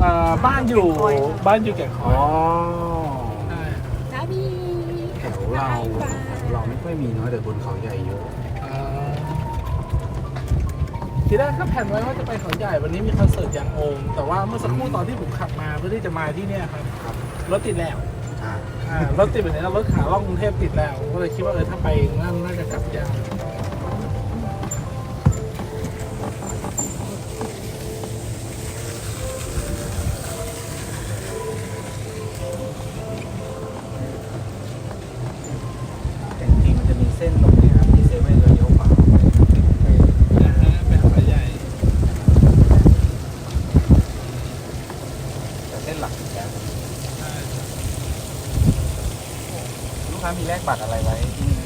เอ่อบ้านอยู่บ้านอยู่แก่งคอ๋ออยใช่สามีแถวเราเราไม่ค่อยมีเนาะแต่บนเขาใหญ่เยอะอ่าทีแรกก็แผนไว้ว่าจะไปเขาใหญ่วันนี้มีคอนเสิร์ตยางโอมแต่ว่าเมื่อสักครู่ตอนที่ผมขับมาเพื่อที่จะมาที่เนี่ยครับครับรถติดแล้วอ่าอ่ารถติดแบบนี้แล้วรถขาล่องกรุงเทพติดแล้ว ก็เลยคิดว่าเออถ้าไปนั่นน่าจะกลับยาก ส้นตรงนี้ครับที่เซเว่นเราเลี้ยวขวาไปไปนะฮะไปเขาใหญ่แต่เส้นหลักอยู่แล้วใช่ลูกค้ามีแลกบัตรอะไรไว้ที่นี่ไหม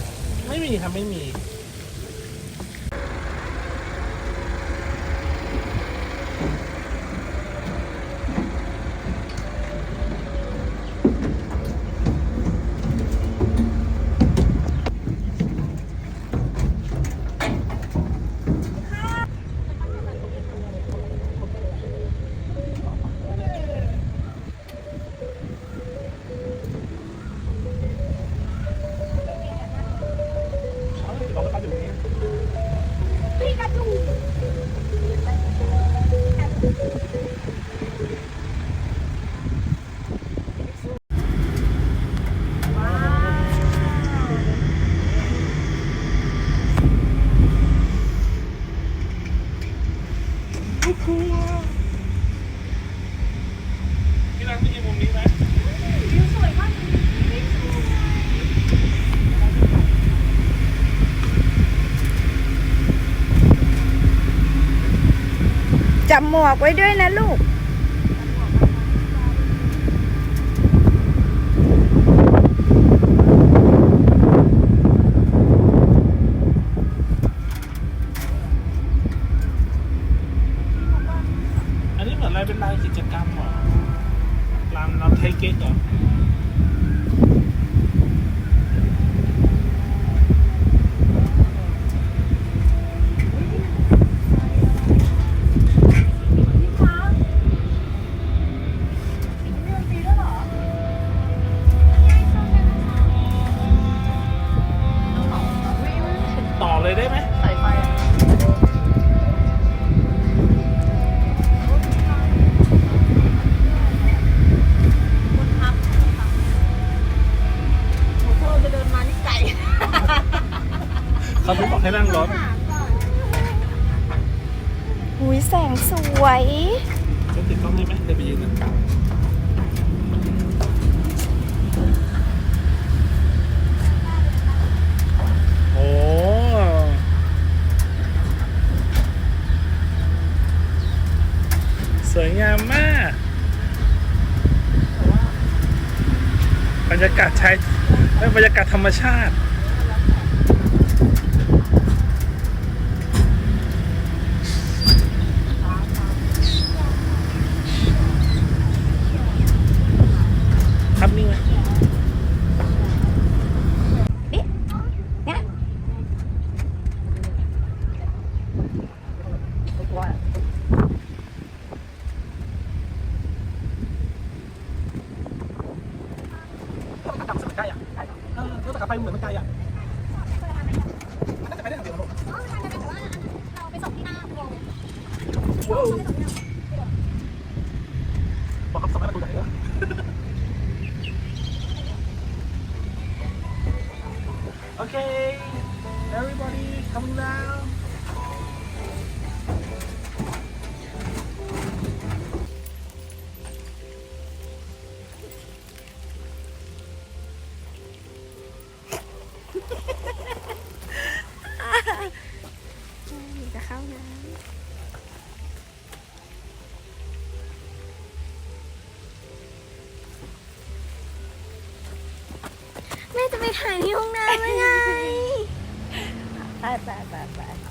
ไม่มีครับไม่มี จับหมวกไว้ด้วยนะลูกอันนี้เหมือนอะไรเป็นลานกิจกรรมเหรอลานเราเทเกตเหรอ เลยได้ไหมสายไฟอะครับหนูเธอจะเดินมาไก่เขาบอกให้นั่งรถหุยแสงสวยจะติดกล้องได้ไหมเดี๋ยวไปยืนกันกลางโอ้ สวยงามมาก บรรยากาศชายบรรยากาศธรรมชาติ ครับนี่งไหม เนี่ย รถกลับสมัยใกล้อะเออรถ กลับไปเหมือนมันไกลอะน่าจะไปได้ทางเดียวกันหรอกเราไปส่งที่หน้าโรงว้าวบอกคำสมัยประตูไหนเหรอโอเค everybody coming down เข้าน้ำแม่จะไปถ่ายที่ห้องน้ำยังไง ไปไปไปไป